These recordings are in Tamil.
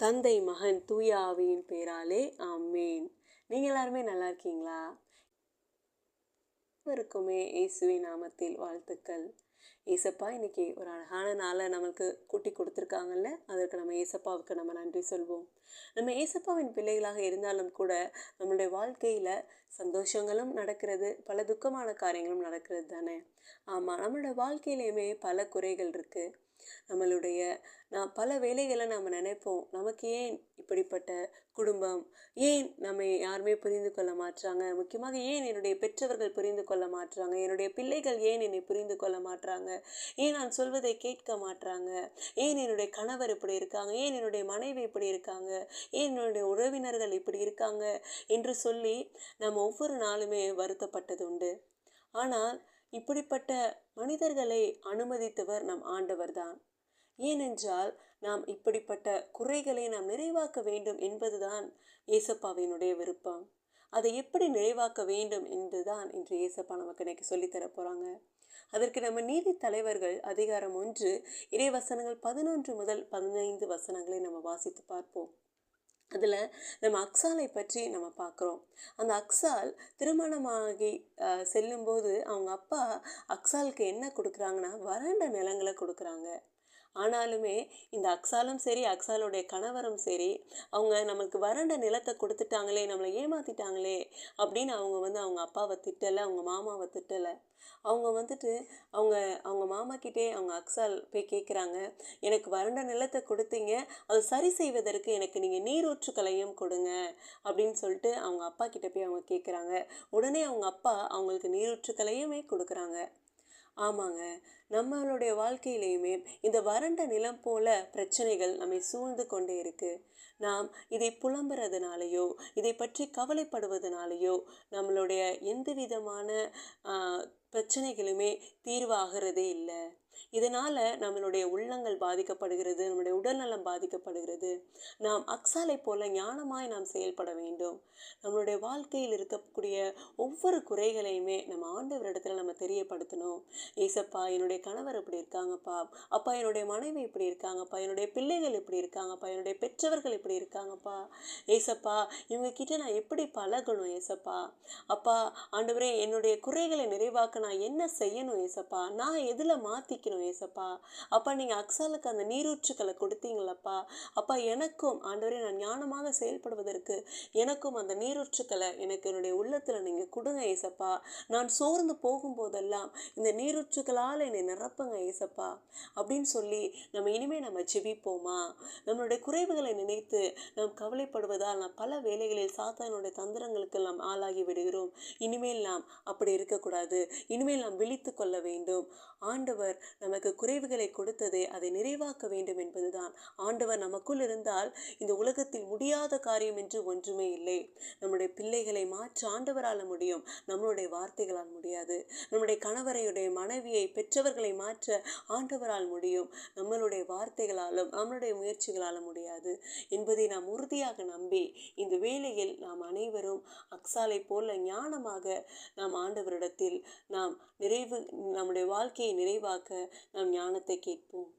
தந்தை மகன் தூய ஆவியின் பேராலே ஆமேன். நீங்கள் எல்லாருமே நல்லா இருக்கீங்களா? அனைவருக்குமே இயேசுவின் நாமத்தில் வாழ்த்துக்கள். ஏசப்பா இன்றைக்கி ஒரு அழகான நாளை நம்மளுக்கு கூட்டி கொடுத்துருக்காங்கல்ல? அதற்கு நம்ம ஏசப்பாவுக்கு நம்ம நன்றி சொல்வோம். நம்ம ஏசப்பாவின் பிள்ளைகளாக இருந்தாலும் கூட நம்மளுடைய வாழ்க்கையில் சந்தோஷங்களும் நடக்கிறது பல துக்கமான காரியங்களும் நடக்கிறது தானே? ஆமாம் நம்மளோட வாழ்க்கையிலையுமே பல குறைகள் இருக்குது நம்மளுடைய நான் பல வேலைகளை நம்ம நினைப்போம். நமக்கு ஏன் இப்படிப்பட்ட குடும்பம்? ஏன் நம்ம யாருமே புரிந்து கொள்ள மாட்டாங்க முக்கியமாக ஏன் என்னுடைய பெற்றவர்கள் புரிந்து கொள்ள மாட்டாங்க என்னுடைய பிள்ளைகள் ஏன் என்னை புரிந்து கொள்ள ஏன் நான் சொல்வதை கேட்க மாட்றாங்க? ஏன் என்னுடைய கணவர் இப்படி இருக்காங்க? ஏன் என்னுடைய மனைவி இப்படி இருக்காங்க? ஏன் என்னுடைய உறவினர்கள் இப்படி இருக்காங்க? என்று சொல்லி நம்ம ஒவ்வொரு நாளுமே வருத்தப்பட்டது உண்டு. ஆனால் இப்படிப்பட்ட மனிதர்களை அனுமதித்தவர் நம் ஆண்டவர் தான். ஏனென்றால் நாம் இப்படிப்பட்ட குறைகளை நாம் நிறைவாக்க வேண்டும் என்பதுதான் ஏசப்பாவினுடைய விருப்பம். அதை எப்படி நிறைவாக்க வேண்டும் என்றுதான் இன்று ஏசப்பா நமக்கு இன்னைக்கு சொல்லித்தர போகிறாங்க அதற்கு நம்ம நீதி தலைவர்கள் அதிகாரம் ஒன்று இறை வசனங்கள் பதினொன்று முதல் பதினைந்து வசனங்களை நம்ம வாசித்து பார்ப்போம். அதில் நம்ம அக்ஸாலை பற்றி நம்ம பார்க்குறோம். அந்த அக்ஸால் திருமணமாகி செல்லும்போது அவங்க அப்பா அக்ஸாலுக்கு என்ன கொடுக்குறாங்கன்னா வறண்ட நிலங்களை கொடுக்குறாங்க. ஆனாலுமே இந்த அக்ஸாலும் சரி அக்ஸாலுடைய கணவரும் சரி அவங்க நம்மளுக்கு வறண்ட நிலத்தை கொடுத்துட்டாங்களே நம்மளை ஏமாற்றிட்டாங்களே அப்படின்னு அவங்க வந்து அவங்க அப்பாவை திட்டலை அவங்க மாமாவை திட்டலை. அவங்க வந்துட்டு அவங்க அவங்க மாமா கிட்டே அவங்க அக்ஸால் போய் கேட்குறாங்க எனக்கு வறண்ட நிலத்தை கொடுத்தீங்க அதை சரி செய்வதற்கு எனக்கு நீங்கள் நீரூற்றுக்களையும் கொடுங்க அப்படின்னு சொல்லிட்டு அவங்க அப்பா கிட்ட போய் அவங்க கேட்குறாங்க உடனே அவங்க அப்பா அவங்களுக்கு நீரூற்றுக்களையுமே கொடுக்குறாங்க. ஆமாங்க. நம்மளுடைய வாழ்க்கையிலையுமே இந்த வறண்ட நிலம் போல பிரச்சனைகள் நம்மை சூழ்ந்து கொண்டே இருக்கு. நாம் இதை புலம்புறதுனாலையோ இதை பற்றி கவலைப்படுவதனாலேயோ நம்மளுடைய எந்த விதமான பிரச்சனைகளுமே தீர்வாகிறதே இல்லை. இதனால் நம்மளுடைய உள்ளங்கள் பாதிக்கப்படுகிறது நம்மளுடைய உடல்நலம் பாதிக்கப்படுகிறது. நாம் அக்ஸாலை போல ஞானமாய் நாம் செயல்பட வேண்டும். நம்மளுடைய வாழ்க்கையில் இருக்கக்கூடிய ஒவ்வொரு குறைகளையுமே நம்ம ஆண்டவரிடத்துல நம்ம தெரியப்படுத்தணும். ஏசப்பா என்னுடைய கணவர் இப்படி இருக்காங்கப்பா. அப்பா என்னுடைய மனைவி இப்படி இருக்காங்கப்பா. என்னுடைய பிள்ளைகள் இப்படி இருக்காங்கப்பா. என்னுடைய பெற்றவர்கள் இப்படி இருக்காங்கப்பா. ஏசப்பா இவங்க கிட்ட நான் எப்படி பழகணும் ஏசப்பா? அப்பா ஆண்டவரே என்னுடைய குறைகளை நிறைவாக்க நான் என்ன செய்யணும் ஏசப்பா? நான் எதில் மாற்றிக்கணும் ஏசப்பா? அப்பா நீங்கள் அக்ஸாலுக்கு அந்த நீரூற்றுக்களை கொடுத்தீங்களப்பா. அப்பா எனக்கும் ஆண்டவரே நான் ஞானமாக செயல்படுவதற்கு எனக்கும் அந்த நீரூற்றுக்களை எனக்கு என்னுடைய உள்ளத்தில் நீங்கள் கொடுங்க ஏசப்பா. நான் சோர்ந்து போகும்போதெல்லாம் இந்த நீரூற்றுக்களால் என்னை நிரப்புங்க ஏசப்பா. அப்படின்னு சொல்லி நம்ம இனிமேல் நம்ம ஜெபிப்போமா? நம்மளுடைய குறைவுகளை நினைத்து நாம் கவலைப்படுவதால் நாம் பல வேலைகளில் சாத்தானுடைய தந்திரங்களுக்கு நாம் ஆளாகி விடுகிறோம். இனிமேல் நாம் அப்படி இருக்கக்கூடாது. இனிமேல் நாம் விழித்து கொள்ள வேண்டும். ஆண்டவர் நமக்கு குறைவுகளை கொடுத்ததே அதை நிறைவாக்க வேண்டும் என்பதுதான். ஆண்டவர் நமக்குள் இருந்தால் இந்த உலகத்தில் முடியாத காரியம் என்று ஒன்றுமே இல்லை. நம்முடைய பிள்ளைகளை மாற்ற ஆண்டவரால் முடியும். நம்மளுடைய வார்த்தைகளால் முடியாது. நம்முடைய கணவரையுடைய மனைவியை பெற்றவர்களை மாற்ற ஆண்டவரால் முடியும். நம்மளுடைய வார்த்தைகளாலும் நம்மளுடைய முயற்சிகளாலும் முடியாது. என்பதை நாம் உறுதியாக நம்பி இந்த வேளையில் நாம் அனைவரும் அக்ஸாலை போல ஞானமாக நாம் ஆண்டவரிடத்தில் நாம் நாம் நிறைவு நம்முடைய வாழ்க்கையை நிறைவாக்க நாம் ஞானத்தை கேட்போம்.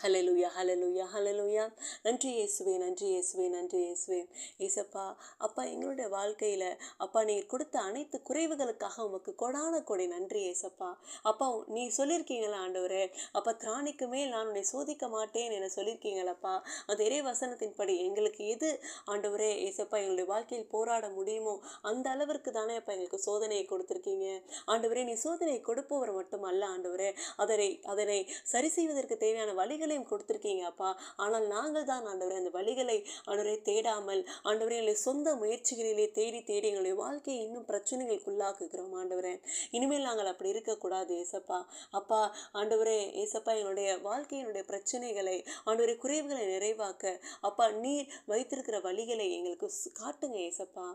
ஹலலுயா ஹலலுயா ஹலலுயா நன்றி இயேசுவே நன்றி இயேசுவே நன்றி இயேசுவே. ஏசப்பா அப்பா எங்களுடைய வாழ்க்கையில் அப்பா நீர் கொடுத்த அனைத்து குறைவுகளுக்காக உமக்கு கொடான கொடை நன்றி ஏசப்பா அப்பா நீ சொல்லியிருக்கீங்களா ஆண்டவரே? அப்பா திராணிக்கு மேல் நான் உன்னை சோதிக்க மாட்டேன் என சொல்லியிருக்கீங்களப்பா அந்த இறை வசனத்தின்படி எங்களுக்கு எது ஆண்டவரே ஏசப்பா எங்களுடைய வாழ்க்கையில் போராட முடியுமோ அந்த அளவிற்கு தானே அப்பா எங்களுக்கு சோதனையை கொடுத்துருக்கீங்க. ஆண்டவரே நீ சோதனையை கொடுப்பவர் மட்டும் அல்ல ஆண்டவரே. அதனை அதனை சரி செய்வதற்கு தேவையான வழிகள் வழிகளையும் கொடுத்துருக்கீங்க அப்பா ஆனால் நாங்கள் தான் ஆண்டவரே அந்த வழிகளை ஆண்டவரை தேடாமல் ஆண்டவரே எங்களை சொந்த முயற்சிகளிலே தேடி தேடி எங்களுடைய வாழ்க்கையை இன்னும் பிரச்சனைகளுக்குள்ளாக்குகிறோம் ஆண்டவரே. இனிமேல் நாங்கள் அப்படி இருக்கக்கூடாது ஏசப்பா. அப்பா ஆண்டவரே ஏசப்பா எங்களுடைய வாழ்க்கையினுடைய பிரச்சனைகளை ஆண்டவரை குறைவுகளை நிறைவாக்க அப்பா நீர் வைத்திருக்கிற வழிகளை எங்களுக்கு காட்டுங்க ஏசப்பா.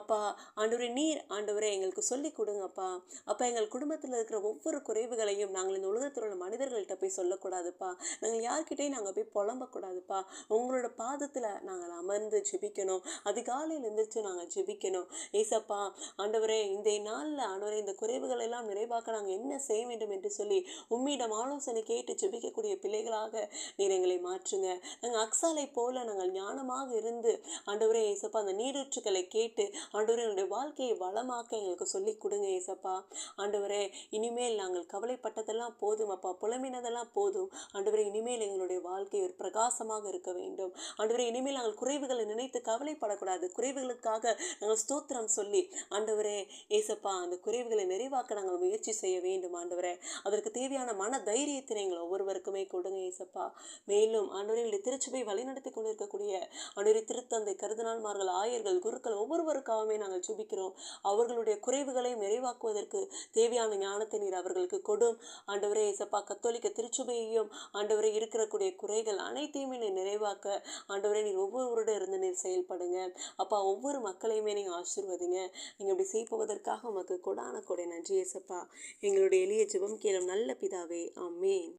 அப்பா ஆண்டவரே நீர் ஆண்டவரே எங்களுக்கு சொல்லி கொடுங்கப்பா. அப்பா எங்கள் குடும்பத்தில் இருக்கிற ஒவ்வொரு குறைவுகளையும் நாங்கள் இந்த உலகத்தில் உள்ள மனிதர்கள்ட்ட போய் சொல்லக்கூடாதுப்பா. நாங்கள் நாங்கள் யார்கிட்டையும் நாங்கள் போய் புலம்பக்கூடாதுப்பா. உங்களோட பாதத்தில் நாங்கள் அமர்ந்து ஜெபிக்கணும். அதிகாலையில் எழுந்திரிச்சு நாங்கள் ஜெபிக்கணும். ஏசப்பா ஆண்டவரே இந்த நாளில் ஆண்டவரே இந்த குறைவுகள் எல்லாம் நிறைவாக்க நாங்கள் என்ன செய்ய வேண்டும் என்று சொல்லி உம்மிடம் ஆலோசனை கேட்டு ஜெபிக்கக்கூடிய பிள்ளைகளாக நீர் எங்களை மாற்றுங்க. நாங்கள் அக்சாலை போல நாங்கள் ஞானமாக இருந்து ஆண்டவரே ஏசப்பா அந்த நீரூற்றுகளை கேட்டு ஆண்டவரே எங்களுடைய வாழ்க்கையை வளமாக்க எங்களுக்கு சொல்லி கொடுங்க ஏசப்பா. ஆண்டவரே இனிமேல் நாங்கள் கவலைப்பட்டதெல்லாம் போதும் அப்பா. புலம்பினதெல்லாம் போதும். ஆண்டவரே இனிமேல் எங்களுடைய வாழ்க்கை ஒரு பிரகாசமாக இருக்க வேண்டும். ஆண்டவரே இனிமேல் நாங்கள் குறைவுகளை நினைத்து கவலைப்படக்கூடாது. குறைவுகளுக்காக நாங்கள் ஸ்தோத்திரம் சொல்லி ஆண்டவரே ஏசப்பா அந்த குறைவுகளை நிறைவாக்க நாங்கள் முயற்சி செய்ய வேண்டும் ஆண்டவரே. அதற்கு தேவையான மன தைரியத்தினை எங்கள் ஒவ்வொருவருக்குமே கொடுங்க ஏசப்பா. மேலும் ஆண்டவரே எங்களுடைய திருச்சபை வழிநடத்தி கொண்டிருக்கக்கூடிய ஆண்டவரை திருத்தந்தை கருதனால்மார்கள் ஆயர்கள் குருக்கள் ஒவ்வொருவருக்காகவே நாங்கள் சுபிக்கிறோம் அவர்களுடைய குறைவுகளையும் நிறைவாக்குவதற்கு தேவையான ஞானத்தை நீர் அவர்களுக்கு கொடும். ஆண்டவரே ஏசப்பா கத்தோலிக்க திருச்சபையையும் ஆண்டவரை இருக்கிறக்கூடிய குறைகள் அனைத்தையுமே நீர் நிறைவாக்க. ஆண்டவரே நீர் ஒவ்வொருவரோட இருந்து நீர் செயல்படுங்க. அப்பா ஒவ்வொரு மக்களையுமே நீங்கள் ஆசிர்வதிங்க. நீங்கள் இப்படி செய்ப்பதற்காக உமக்கு கொடான கொடை. நன்றி ஏசப்பா எங்களுடைய எளிய ஜெபம் கேளும் நல்ல பிதாவே. ஆமென்.